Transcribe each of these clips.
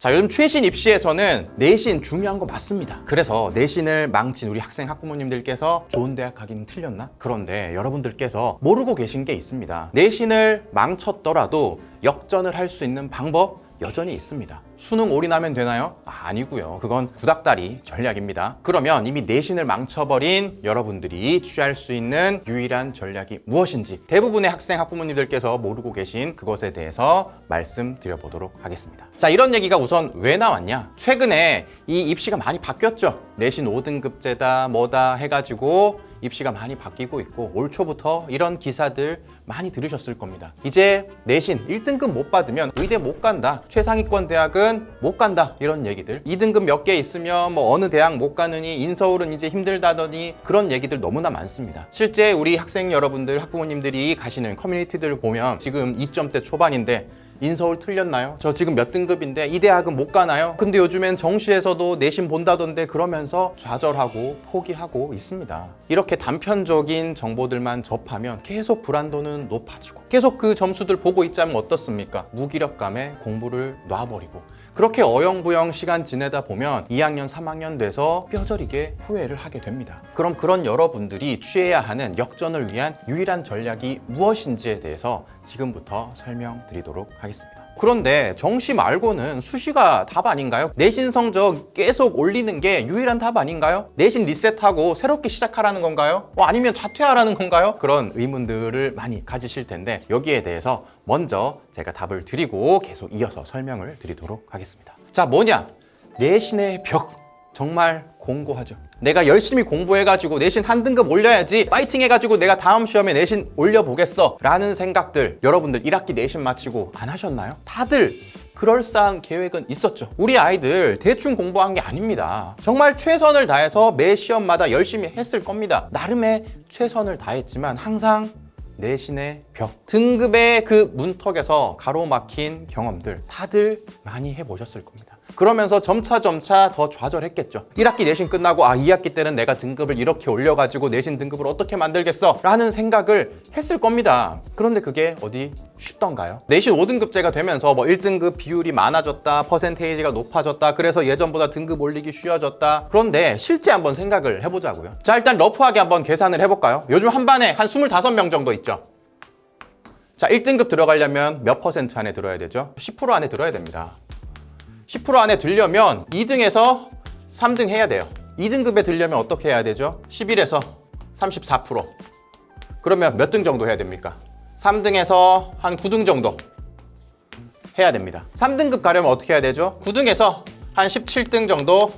자, 요즘 최신 입시에서는 내신 중요한 거 맞습니다. 그래서 내신을 망친 우리 학생 학부모님들께서 좋은 대학 가기는 틀렸나? 그런데 여러분들께서 모르고 계신 게 있습니다. 내신을 망쳤더라도 역전을 할 수 있는 방법 여전히 있습니다. 수능 올인하면 되나요? 아, 아니고요. 그건 구닥다리 전략입니다. 그러면 이미 내신을 망쳐버린 여러분들이 취할 수 있는 유일한 전략이 무엇인지 대부분의 학생 학부모님들께서 모르고 계신 그것에 대해서 말씀드려보도록 하겠습니다. 자, 이런 얘기가 우선 왜 나왔냐? 최근에 이 입시가 많이 바뀌었죠. 내신 5등급제다 뭐다 해가지고 입시가 많이 바뀌고 있고 올 초부터 이런 기사들 많이 들으셨을 겁니다. 이제 내신 1등급 못 받으면 의대 못 간다. 최상위권 대학은 못 간다. 이런 얘기들. 2등급 몇 개 있으면 뭐 어느 대학 못 가느니 인서울은 이제 힘들다더니 그런 얘기들 너무나 많습니다. 실제 우리 학생 여러분들, 학부모님들이 가시는 커뮤니티들 보면 지금 2점대 초반인데 인서울 틀렸나요? 저 지금 몇 등급인데 이 대학은 못 가나요? 근데 요즘엔 정시에서도 내신 본다던데 그러면서 좌절하고 포기하고 있습니다. 이렇게 단편적인 정보들만 접하면 계속 불안도는 높아지고 계속 그 점수들 보고 있자면 어떻습니까? 무기력감에 공부를 놔버리고 그렇게 어영부영 시간 지내다 보면 2학년, 3학년 돼서 뼈저리게 후회를 하게 됩니다. 그럼 그런 여러분들이 취해야 하는 역전을 위한 유일한 전략이 무엇인지에 대해서 지금부터 설명드리도록 하겠습니다. 그런데 정시 말고는 수시가 답 아닌가요? 내신 성적 계속 올리는 게 유일한 답 아닌가요? 내신 리셋하고 새롭게 시작하라는 건가요? 어, 아니면 자퇴하라는 건가요? 그런 의문들을 많이 가지실 텐데 여기에 대해서 먼저 제가 답을 드리고 계속 이어서 설명을 드리도록 하겠습니다. 자, 뭐냐? 내신의 벽. 정말 공고하죠. 내가 열심히 공부해가지고 내신 한 등급 올려야지 파이팅 해가지고 내가 다음 시험에 내신 올려보겠어 라는 생각들 여러분들 1학기 내신 마치고 안 하셨나요? 다들 그럴싸한 계획은 있었죠. 우리 아이들 대충 공부한 게 아닙니다. 정말 최선을 다해서 매 시험마다 열심히 했을 겁니다. 나름의 최선을 다했지만 항상 내신의 벽, 등급의 그 문턱에서 가로막힌 경험들 다들 많이 해보셨을 겁니다. 그러면서 점차 점차 더 좌절했겠죠. 1학기 내신 끝나고 아 2학기 때는 내가 등급을 이렇게 올려가지고 내신 등급을 어떻게 만들겠어 라는 생각을 했을 겁니다. 그런데 그게 어디 쉽던가요? 내신 5등급제가 되면서 뭐 1등급 비율이 많아졌다, 퍼센테이지가 높아졌다, 그래서 예전보다 등급 올리기 쉬워졌다. 그런데 실제 한번 생각을 해보자고요. 자 일단 러프하게 한번 계산을 해볼까요? 요즘 한 반에 한 25명 정도 있죠. 자 1등급 들어가려면 몇 퍼센트 안에 들어야 되죠? 10% 안에 들어야 됩니다. 10% 안에 들려면 2등에서 3등 해야 돼요. 2등급에 들려면 어떻게 해야 되죠? 11에서 34%. 그러면 몇 등 정도 해야 됩니까? 3등에서 한 9등 정도 해야 됩니다. 3등급 가려면 어떻게 해야 되죠? 9등에서 한 17등 정도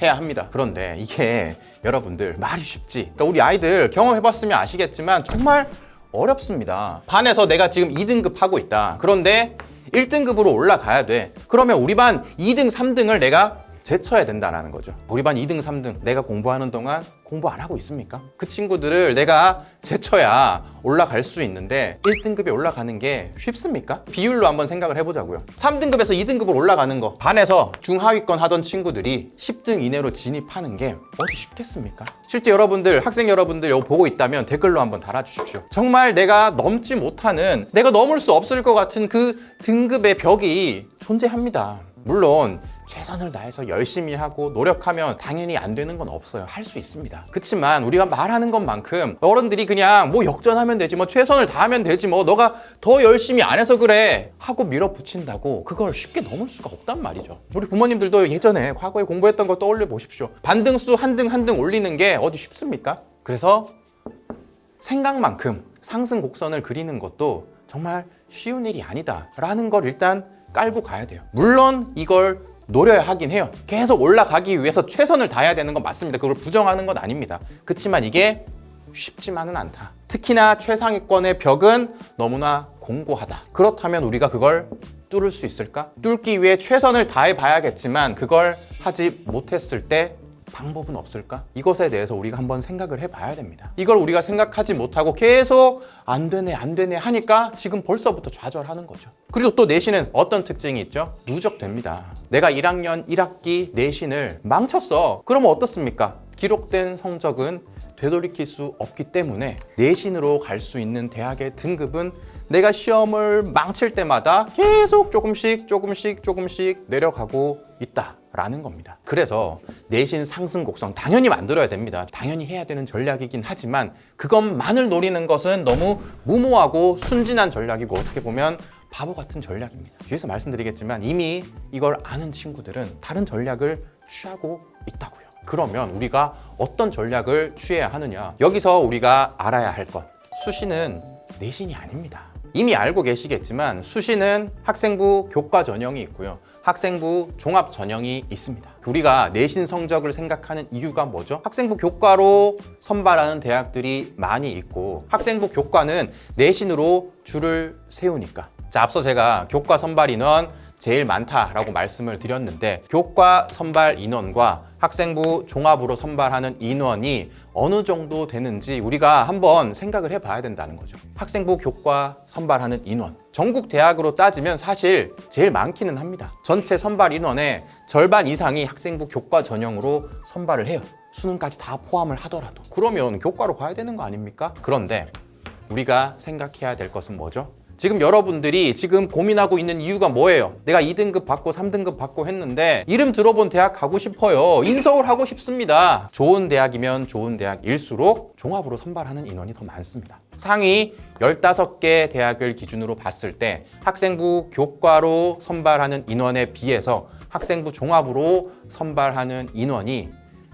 해야 합니다. 그런데 이게 여러분들 말이 쉽지. 그러니까 우리 아이들 경험해봤으면 아시겠지만 정말 어렵습니다. 반에서 내가 지금 2등급 하고 있다. 그런데 1등급으로 올라가야 돼. 그러면 우리 반 2등, 3등을 내가 제쳐야 된다는 거죠. 우리 반 2등, 3등 내가 공부하는 동안 공부 안 하고 있습니까? 그 친구들을 내가 제쳐야 올라갈 수 있는데 1등급에 올라가는 게 쉽습니까? 비율로 한번 생각을 해보자고요. 3등급에서 2등급으로 올라가는 거 반에서 중하위권 하던 친구들이 10등 이내로 진입하는 게 어디 쉽겠습니까? 실제 여러분들 학생 여러분들 이거 보고 있다면 댓글로 한번 달아주십시오. 정말 내가 넘지 못하는 내가 넘을 수 없을 것 같은 그 등급의 벽이 존재합니다. 물론 최선을 다해서 열심히 하고 노력하면 당연히 안 되는 건 없어요. 할 수 있습니다. 그렇지만 우리가 말하는 것만큼 어른들이 그냥 뭐 역전하면 되지 뭐 최선을 다하면 되지 뭐 너가 더 열심히 안 해서 그래 하고 밀어붙인다고 그걸 쉽게 넘을 수가 없단 말이죠. 우리 부모님들도 예전에 과거에 공부했던 거 떠올려 보십시오. 반등수 한 등 한 등 올리는 게 어디 쉽습니까? 그래서 생각만큼 상승 곡선을 그리는 것도 정말 쉬운 일이 아니다라는 걸 일단 깔고 가야 돼요. 물론 이걸 노려야 하긴 해요. 계속 올라가기 위해서 최선을 다해야 되는 건 맞습니다. 그걸 부정하는 건 아닙니다. 그렇지만 이게 쉽지만은 않다. 특히나 최상위권의 벽은 너무나 공고하다. 그렇다면 우리가 그걸 뚫을 수 있을까? 뚫기 위해 최선을 다해 봐야겠지만 그걸 하지 못했을 때 방법은 없을까? 이것에 대해서 우리가 한번 생각을 해봐야 됩니다. 이걸 우리가 생각하지 못하고 계속 안 되네, 안 되네 하니까 지금 벌써부터 좌절하는 거죠. 그리고 또 내신은 어떤 특징이 있죠? 누적됩니다. 내가 1학년 1학기 내신을 망쳤어. 그러면 어떻습니까? 기록된 성적은 되돌이킬 수 없기 때문에 내신으로 갈 수 있는 대학의 등급은 내가 시험을 망칠 때마다 계속 조금씩 조금씩 조금씩 내려가고 있다 라는 겁니다. 그래서 내신 상승 곡선 당연히 만들어야 됩니다. 당연히 해야 되는 전략이긴 하지만 그것만을 노리는 것은 너무 무모하고 순진한 전략이고 어떻게 보면 바보 같은 전략입니다. 뒤에서 말씀드리겠지만 이미 이걸 아는 친구들은 다른 전략을 취하고 있다고요. 그러면 우리가 어떤 전략을 취해야 하느냐? 여기서 우리가 알아야 할 것. 수시는 내신이 아닙니다. 이미 알고 계시겠지만 수시는 학생부 교과 전형이 있고요. 학생부 종합 전형이 있습니다. 우리가 내신 성적을 생각하는 이유가 뭐죠? 학생부 교과로 선발하는 대학들이 많이 있고 학생부 교과는 내신으로 줄을 세우니까. 자, 앞서 제가 교과 선발 인원 제일 많다라고 말씀을 드렸는데 교과 선발 인원과 학생부 종합으로 선발하는 인원이 어느 정도 되는지 우리가 한번 생각을 해봐야 된다는 거죠. 학생부 교과 선발하는 인원. 전국 대학으로 따지면 사실 제일 많기는 합니다. 전체 선발 인원의 절반 이상이 학생부 교과 전형으로 선발을 해요. 수능까지 다 포함을 하더라도. 그러면 교과로 가야 되는 거 아닙니까? 그런데 우리가 생각해야 될 것은 뭐죠? 지금 여러분들이 지금 고민하고 있는 이유가 뭐예요? 내가 2등급 받고 3등급 받고 했는데 이름 들어본 대학 가고 싶어요. 인서울 하고 싶습니다. 좋은 대학이면 좋은 대학일수록 종합으로 선발하는 인원이 더 많습니다. 상위 15개 대학을 기준으로 봤을 때 학생부 교과로 선발하는 인원에 비해서 학생부 종합으로 선발하는 인원이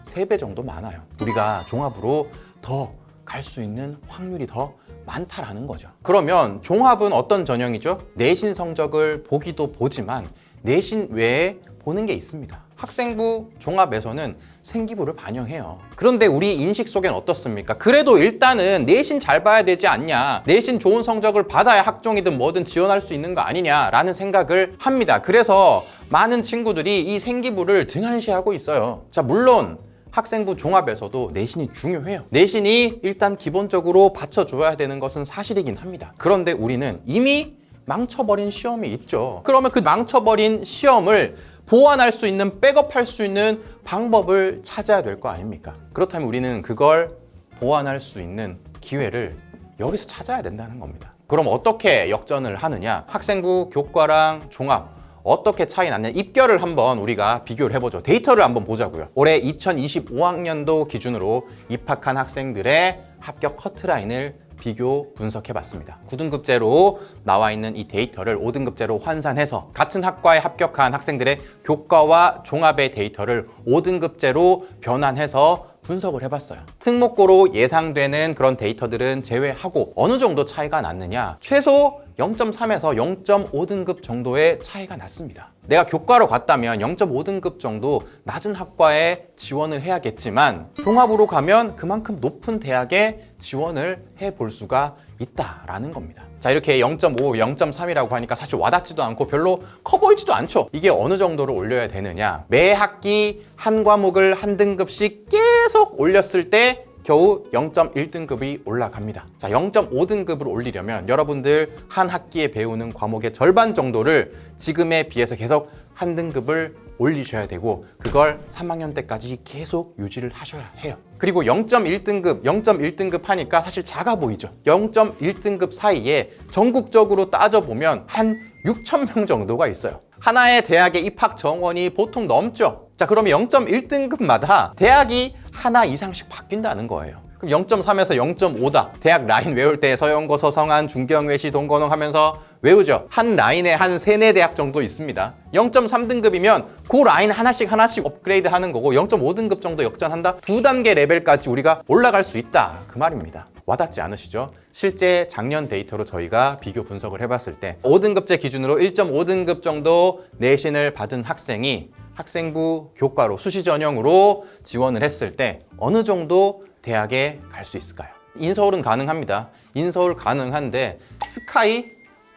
3배 정도 많아요. 우리가 종합으로 더 갈 수 있는 확률이 더 많다라는 거죠. 그러면 종합은 어떤 전형이죠? 내신 성적을 보기도 보지만 내신 외에 보는 게 있습니다. 학생부 종합에서는 생기부를 반영해요. 그런데 우리 인식 속엔 어떻습니까? 그래도 일단은 내신 잘 봐야 되지 않냐. 내신 좋은 성적을 받아야 학종이든 뭐든 지원할 수 있는 거 아니냐라는 생각을 합니다. 그래서 많은 친구들이 이 생기부를 등한시하고 있어요. 자, 물론 학생부 종합에서도 내신이 중요해요. 내신이 일단 기본적으로 받쳐줘야 되는 것은 사실이긴 합니다. 그런데 우리는 이미 망쳐버린 시험이 있죠. 그러면 그 망쳐버린 시험을 보완할 수 있는, 백업할 수 있는 방법을 찾아야 될 거 아닙니까? 그렇다면 우리는 그걸 보완할 수 있는 기회를 여기서 찾아야 된다는 겁니다. 그럼 어떻게 역전을 하느냐? 학생부 교과랑 종합 어떻게 차이 났냐 입결을 한번 우리가 비교를 해보죠 데이터를 한번 보자고요 올해 2025학년도 기준으로 입학한 학생들의 합격 커트라인을 비교 분석해 봤습니다 9등급제로 나와 있는 이 데이터를 5등급제로 환산해서 같은 학과에 합격한 학생들의 교과와 종합의 데이터를 5등급제로 변환해서 분석을 해봤어요. 특목고로 예상되는 그런 데이터들은 제외하고 어느 정도 차이가 났느냐? 최소 0.3에서 0.5등급 정도의 차이가 났습니다. 내가 교과로 갔다면 0.5등급 정도 낮은 학과에 지원을 해야겠지만 종합으로 가면 그만큼 높은 대학에 지원을 해 볼 수가 있다라는 겁니다. 자 이렇게 0.5, 0.3이라고 하니까 사실 와닿지도 않고 별로 커 보이지도 않죠. 이게 어느 정도로 올려야 되느냐? 매 학기 한 과목을 한 등급씩 계속 올렸을 때 겨우 0.1등급이 올라갑니다. 자, 0.5등급을 올리려면 여러분들 한 학기에 배우는 과목의 절반 정도를 지금에 비해서 계속 한 등급을 올리셔야 되고 그걸 3학년 때까지 계속 유지를 하셔야 해요. 그리고 0.1등급, 0.1등급 하니까 사실 작아 보이죠. 0.1등급 사이에 전국적으로 따져보면 한 6천 명 정도가 있어요. 하나의 대학의 입학 정원이 보통 넘죠. 자, 그러면 0.1등급마다 대학이 하나 이상씩 바뀐다는 거예요. 그럼 0.3에서 0.5다. 대학 라인 외울 때 서영고, 서성한, 중경외시, 동건홍 하면서 외우죠. 한 라인에 한 세네 대학 정도 있습니다. 0.3등급이면 그 라인 하나씩 하나씩 업그레이드 하는 거고 0.5등급 정도 역전한다. 두 단계 레벨까지 우리가 올라갈 수 있다. 그 말입니다. 와닿지 않으시죠? 실제 작년 데이터로 저희가 비교 분석을 해봤을 때 5등급제 기준으로 1.5등급 정도 내신을 받은 학생이 학생부 교과로 수시 전형으로 지원을 했을 때 어느 정도 대학에 갈 수 있을까요? 인서울은 가능합니다. 인서울 가능한데 스카이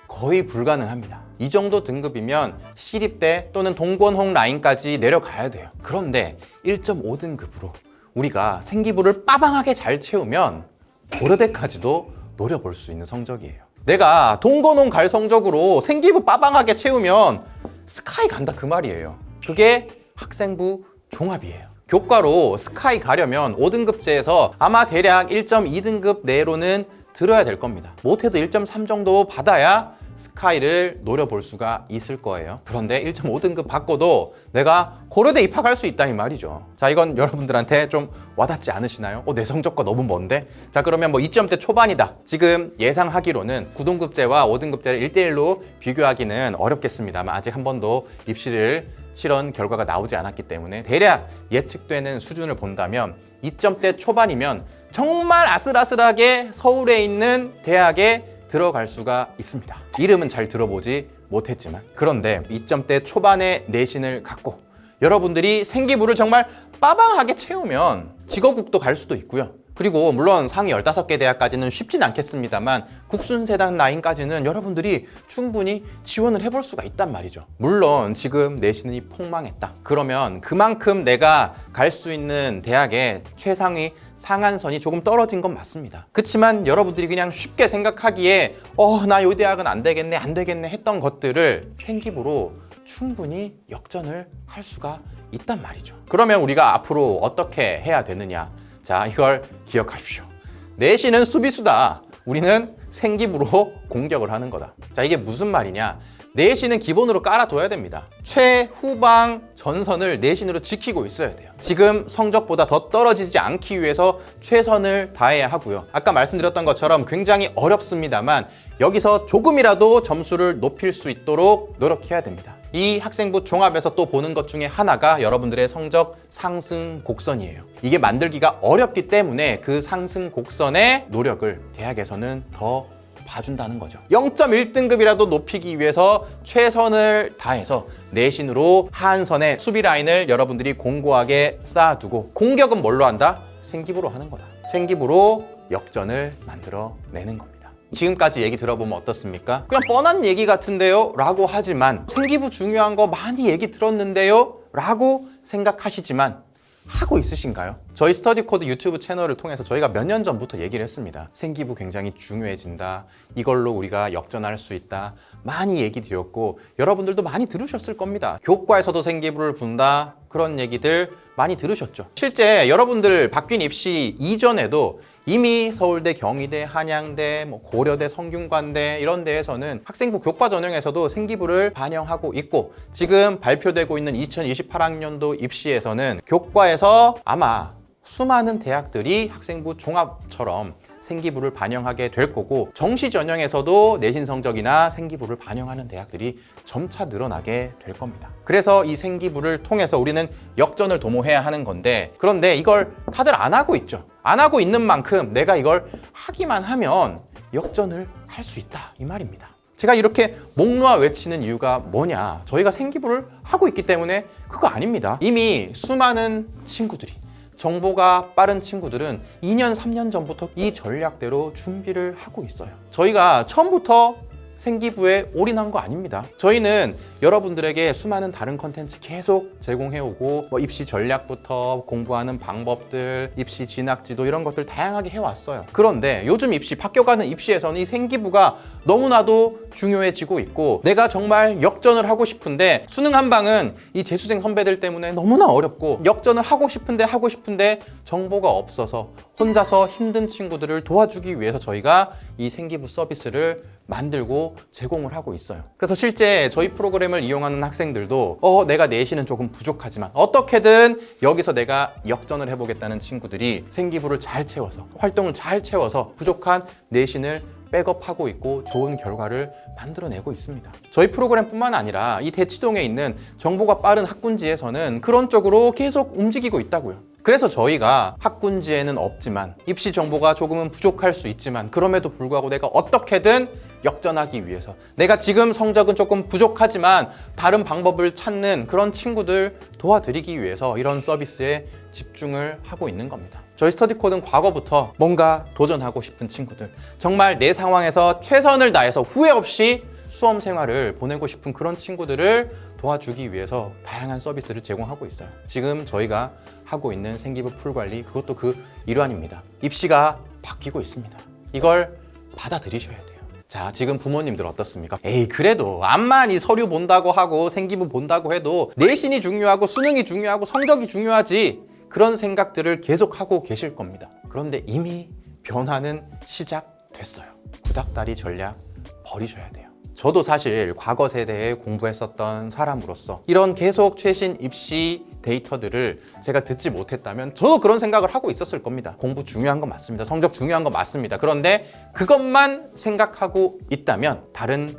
거의 불가능합니다. 이 정도 등급이면 시립대 또는 동권홍 라인까지 내려가야 돼요. 그런데 1.5등급으로 우리가 생기부를 빠방하게 잘 채우면 고려대까지도 노려볼 수 있는 성적이에요. 내가 동건홍 갈 성적으로 생기부 빠방하게 채우면 스카이 간다 그 말이에요. 그게 학생부 종합이에요. 교과로 스카이 가려면 5등급제에서 아마 대략 1.2등급 내로는 들어야 될 겁니다. 못해도 1.3 정도 받아야 스카이를 노려볼 수가 있을 거예요. 그런데 1.5등급 받고도 내가 고려대 입학할 수 있다 이 말이죠. 자, 이건 여러분들한테 좀 와닿지 않으시나요? 어, 내 성적과 너무 먼데? 자, 그러면 뭐 2점대 초반이다. 지금 예상하기로는 9등급제와 5등급제를 1대1로 비교하기는 어렵겠습니다만 아직 한 번도 입시를 치런 결과가 나오지 않았기 때문에 대략 예측되는 수준을 본다면 2점대 초반이면 정말 아슬아슬하게 서울에 있는 대학에 들어갈 수가 있습니다. 이름은 잘 들어보지 못했지만 그런데 2점대 초반의 내신을 갖고 여러분들이 생기부를 정말 빠방하게 채우면 직업국도 갈 수도 있고요. 그리고 물론 상위 15개 대학까지는 쉽진 않겠습니다만 국순세단 라인까지는 여러분들이 충분히 지원을 해볼 수가 있단 말이죠. 물론 지금 내신이 폭망했다. 그러면 그만큼 내가 갈 수 있는 대학의 최상위 상한선이 조금 떨어진 건 맞습니다. 그렇지만 여러분들이 그냥 쉽게 생각하기에 어, 나 이 대학은 안 되겠네, 안 되겠네 했던 것들을 생기부로 충분히 역전을 할 수가 있단 말이죠. 그러면 우리가 앞으로 어떻게 해야 되느냐? 자, 이걸 기억하십시오. 내신은 수비수다. 우리는 생기부로 공격을 하는 거다. 자, 이게 무슨 말이냐? 내신은 기본으로 깔아둬야 됩니다. 최후방 전선을 내신으로 지키고 있어야 돼요. 지금 성적보다 더 떨어지지 않기 위해서 최선을 다해야 하고요. 아까 말씀드렸던 것처럼 굉장히 어렵습니다만 여기서 조금이라도 점수를 높일 수 있도록 노력해야 됩니다. 이 학생부 종합에서 또 보는 것 중에 하나가 여러분들의 성적 상승 곡선이에요. 이게 만들기가 어렵기 때문에 그 상승 곡선의 노력을 대학에서는 더 봐준다는 거죠. 0.1등급이라도 높이기 위해서 최선을 다해서 내신으로 하한선의 수비 라인을 여러분들이 공고하게 쌓아두고 공격은 뭘로 한다? 생기부로 하는 거다. 생기부로 역전을 만들어 내는 겁니다. 지금까지 얘기 들어보면 어떻습니까? 그냥 뻔한 얘기 같은데요? 라고 하지만 생기부 중요한 거 많이 얘기 들었는데요? 라고 생각하시지만 하고 있으신가요? 저희 스터디 코드 유튜브 채널을 통해서 저희가 몇 년 전부터 얘기를 했습니다. 생기부 굉장히 중요해진다. 이걸로 우리가 역전할 수 있다. 많이 얘기 드렸고 여러분들도 많이 들으셨을 겁니다. 교과에서도 생기부를 분다. 그런 얘기들 많이 들으셨죠. 실제 여러분들 바뀐 입시 이전에도 이미 서울대, 경희대, 한양대, 뭐 고려대, 성균관대 이런 데에서는 학생부 교과 전형에서도 생기부를 반영하고 있고 지금 발표되고 있는 2028학년도 입시에서는 교과에서 아마 수많은 대학들이 학생부 종합처럼 생기부를 반영하게 될 거고 정시 전형에서도 내신 성적이나 생기부를 반영하는 대학들이 점차 늘어나게 될 겁니다. 그래서 이 생기부를 통해서 우리는 역전을 도모해야 하는 건데 그런데 이걸 다들 안 하고 있죠. 안 하고 있는 만큼 내가 이걸 하기만 하면 역전을 할 수 있다 이 말입니다. 제가 이렇게 목 놓아 외치는 이유가 뭐냐? 저희가 생기부를 하고 있기 때문에 그거 아닙니다. 이미 수많은 친구들이 정보가 빠른 친구들은 2년, 3년 전부터 이 전략대로 준비를 하고 있어요. 저희가 처음부터 생기부에 올인한 거 아닙니다. 저희는 여러분들에게 수많은 다른 컨텐츠 계속 제공해오고 뭐 입시 전략부터 공부하는 방법들, 입시 진학지도 이런 것들 다양하게 해왔어요. 그런데 요즘 입시, 바뀌어가는 입시에서는 이 생기부가 너무나도 중요해지고 있고 내가 정말 역전을 하고 싶은데 수능 한 방은 이 재수생 선배들 때문에 너무나 어렵고 역전을 하고 싶은데 하고 싶은데 정보가 없어서 혼자서 힘든 친구들을 도와주기 위해서 저희가 이 생기부 서비스를 만들고 제공을 하고 있어요. 그래서 실제 저희 프로그램을 이용하는 학생들도 어, 내가 내신은 조금 부족하지만 어떻게든 여기서 내가 역전을 해보겠다는 친구들이 생기부를 잘 채워서 활동을 잘 채워서 부족한 내신을 백업하고 있고 좋은 결과를 만들어내고 있습니다. 저희 프로그램뿐만 아니라 이 대치동에 있는 정보가 빠른 학군지에서는 그런 쪽으로 계속 움직이고 있다고요. 그래서 저희가 학군지에는 없지만 입시 정보가 조금은 부족할 수 있지만 그럼에도 불구하고 내가 어떻게든 역전하기 위해서 내가 지금 성적은 조금 부족하지만 다른 방법을 찾는 그런 친구들 도와드리기 위해서 이런 서비스에 집중을 하고 있는 겁니다. 저희 스터디 코드는 과거부터 뭔가 도전하고 싶은 친구들 정말 내 상황에서 최선을 다해서 후회 없이 수험 생활을 보내고 싶은 그런 친구들을 도와주기 위해서 다양한 서비스를 제공하고 있어요. 지금 저희가 하고 있는 생기부 풀 관리 그것도 그 일환입니다. 입시가 바뀌고 있습니다. 이걸 받아들이셔야 돼요. 자, 지금 부모님들 어떻습니까? 에이, 그래도 암만 이 서류 본다고 하고 생기부 본다고 해도 내신이 중요하고 수능이 중요하고 성적이 중요하지. 그런 생각들을 계속 하고 계실 겁니다. 그런데 이미 변화는 시작됐어요. 구닥다리 전략 버리셔야 돼요. 저도 사실 과거 세대에 공부했었던 사람으로서 이런 계속 최신 입시 데이터들을 제가 듣지 못했다면 저도 그런 생각을 하고 있었을 겁니다. 공부 중요한 건 맞습니다. 성적 중요한 건 맞습니다. 그런데 그것만 생각하고 있다면 다른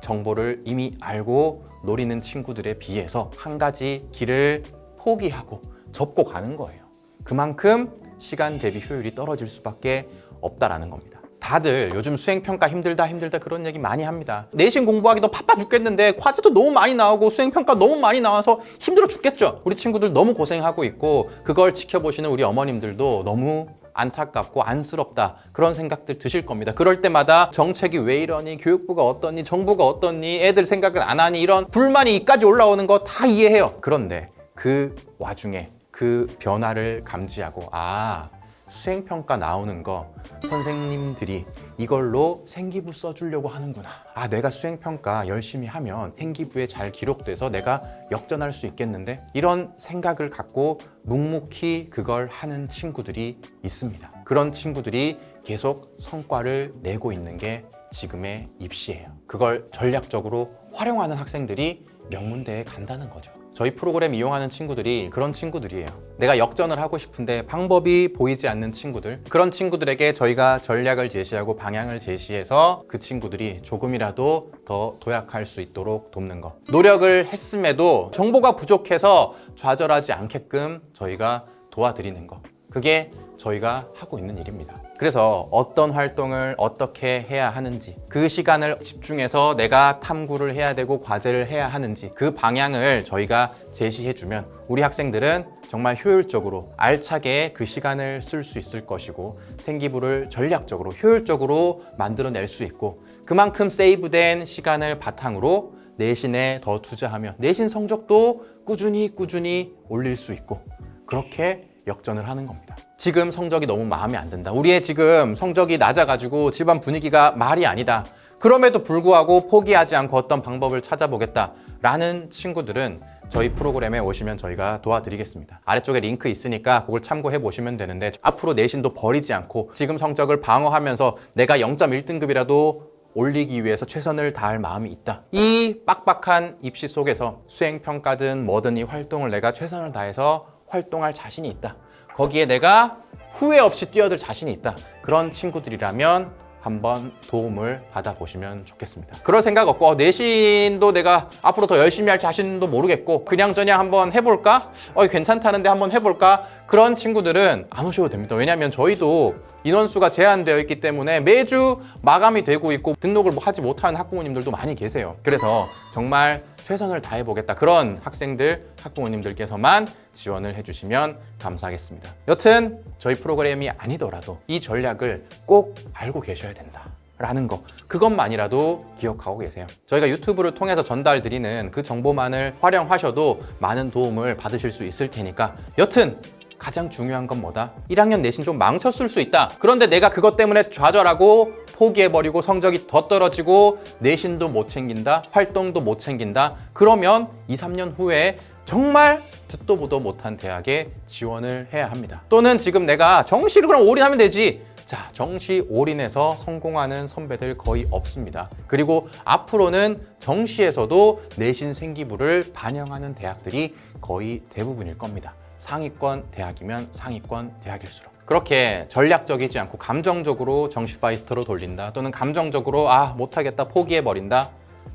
정보를 이미 알고 노리는 친구들에 비해서 한 가지 길을 포기하고 접고 가는 거예요. 그만큼 시간 대비 효율이 떨어질 수밖에 없다라는 겁니다. 다들 요즘 수행평가 힘들다 힘들다 그런 얘기 많이 합니다. 내신 공부하기도 바빠 죽겠는데 과제도 너무 많이 나오고 수행평가 너무 많이 나와서 힘들어 죽겠죠. 우리 친구들 너무 고생하고 있고 그걸 지켜보시는 우리 어머님들도 너무 안타깝고 안쓰럽다 그런 생각들 드실 겁니다. 그럴 때마다 정책이 왜 이러니 교육부가 어떠니 정부가 어떠니 애들 생각을 안 하니 이런 불만이 이까지 올라오는 거 다 이해해요. 그런데 그 와중에 그 변화를 감지하고 아 수행평가 나오는 거 선생님들이 이걸로 생기부 써주려고 하는구나. 아, 내가 수행평가 열심히 하면 생기부에 잘 기록돼서 내가 역전할 수 있겠는데? 이런 생각을 갖고 묵묵히 그걸 하는 친구들이 있습니다. 그런 친구들이 계속 성과를 내고 있는 게 지금의 입시예요. 그걸 전략적으로 활용하는 학생들이 명문대에 간다는 거죠. 저희 프로그램 이용하는 친구들이 그런 친구들이에요. 내가 역전을 하고 싶은데 방법이 보이지 않는 친구들. 그런 친구들에게 저희가 전략을 제시하고 방향을 제시해서 그 친구들이 조금이라도 더 도약할 수 있도록 돕는 것. 노력을 했음에도 정보가 부족해서 좌절하지 않게끔 저희가 도와드리는 것. 그게 저희가 하고 있는 일입니다. 그래서 어떤 활동을 어떻게 해야 하는지, 그 시간을 집중해서 내가 탐구를 해야 되고 과제를 해야 하는지, 그 방향을 저희가 제시해주면 우리 학생들은 정말 효율적으로 알차게 그 시간을 쓸 수 있을 것이고 생기부를 전략적으로 효율적으로 만들어낼 수 있고 그만큼 세이브된 시간을 바탕으로 내신에 더 투자하면 내신 성적도 꾸준히 꾸준히 올릴 수 있고 그렇게 역전을 하는 겁니다. 지금 성적이 너무 마음에 안 든다. 우리의 지금 성적이 낮아가지고 집안 분위기가 말이 아니다. 그럼에도 불구하고 포기하지 않고 어떤 방법을 찾아보겠다. 라는 친구들은 저희 프로그램에 오시면 저희가 도와드리겠습니다. 아래쪽에 링크 있으니까 그걸 참고해 보시면 되는데 앞으로 내신도 버리지 않고 지금 성적을 방어하면서 내가 0.1등급이라도 올리기 위해서 최선을 다할 마음이 있다. 이 빡빡한 입시 속에서 수행평가든 뭐든 이 활동을 내가 최선을 다해서 활동할 자신이 있다. 거기에 내가 후회 없이 뛰어들 자신이 있다. 그런 친구들이라면 한번 도움을 받아보시면 좋겠습니다. 그럴 생각 없고 어, 내신도 내가 앞으로 더 열심히 할 자신도 모르겠고 그냥 저냥 한번 해볼까? 어 괜찮다는데 한번 해볼까? 그런 친구들은 안 오셔도 됩니다. 왜냐하면 저희도 인원수가 제한되어 있기 때문에 매주 마감이 되고 있고 등록을 뭐 하지 못하는 학부모님들도 많이 계세요. 그래서 정말 최선을 다해보겠다. 그런 학생들, 학부모님들께서만 지원을 해주시면 감사하겠습니다. 여튼 저희 프로그램이 아니더라도 이 전략을 꼭 알고 계셔야 된다. 라는 거 그것만이라도 기억하고 계세요 저희가 유튜브를 통해서 전달 드리는 그 정보만을 활용하셔도 많은 도움을 받으실 수 있을 테니까 여튼 가장 중요한 건 뭐다? 1학년 내신 좀 망쳤을 수 있다. 그런데 내가 그것 때문에 좌절하고 포기해버리고 성적이 더 떨어지고 내신도 못 챙긴다. 활동도 못 챙긴다. 그러면 2, 3년 후에 정말 듣도 보도 못한 대학에 지원을 해야 합니다. 또는 지금 내가 정시를 그럼 올인하면 되지. 자, 정시 올인해서 성공하는 선배들 거의 없습니다. 그리고 앞으로는 정시에서도 내신 생기부를 반영하는 대학들이 거의 대부분일 겁니다. 상위권 대학이면 상위권 대학일수록. 그렇게 전략적이지 않고 감정적으로 정시 파이터로 돌린다. 또는 감정적으로 아, 못하겠다, 포기해버린다.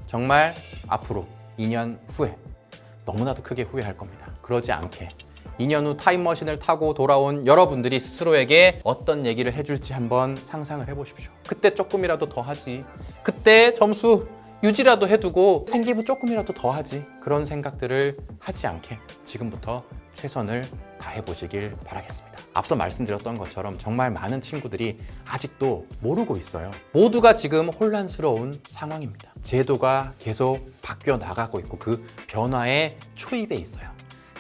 정말 앞으로 2년 후에 너무나도 크게 후회할 겁니다. 그러지 않게 2년 후 타임머신을 타고 돌아온 여러분들이 스스로에게 어떤 얘기를 해줄지 한번 상상을 해보십시오. 그때 조금이라도 더 하지. 그때 점수 유지라도 해두고 생기부 조금이라도 더 하지. 그런 생각들을 하지 않게 지금부터 최선을 다해 보시길 바라겠습니다. 앞서 말씀드렸던 것처럼 정말 많은 친구들이 아직도 모르고 있어요. 모두가 지금 혼란스러운 상황입니다. 제도가 계속 바뀌어 나가고 있고 그 변화에 초입에 있어요.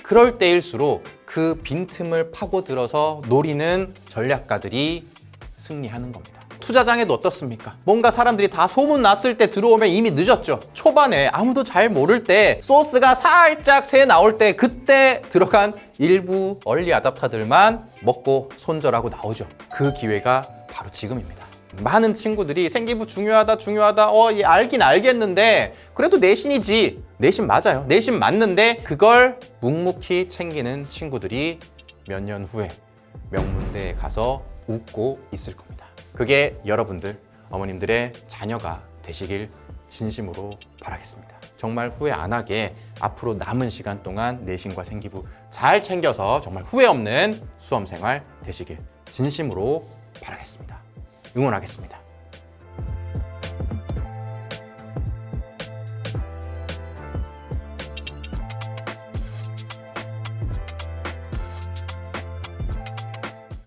그럴 때일수록 그 빈틈을 파고들어서 노리는 전략가들이 승리하는 겁니다. 투자장에도 어떻습니까? 뭔가 사람들이 다 소문 났을 때 들어오면 이미 늦었죠. 초반에 아무도 잘 모를 때 소스가 살짝 새 나올 때 그때 들어간 일부 얼리 아답타들만 먹고 손절하고 나오죠. 그 기회가 바로 지금입니다. 많은 친구들이 생기부 중요하다 중요하다 어 예, 알긴 알겠는데 그래도 내신이지 내신 맞아요 내신 맞는데 그걸 묵묵히 챙기는 친구들이 몇 년 후에 명문대에 가서 웃고 있을 겁니다 그게 여러분들 어머님들의 자녀가 되시길 진심으로 바라겠습니다 정말 후회 안 하게 앞으로 남은 시간 동안 내신과 생기부 잘 챙겨서 정말 후회 없는 수험 생활 되시길 진심으로 바라겠습니다 응원하겠습니다.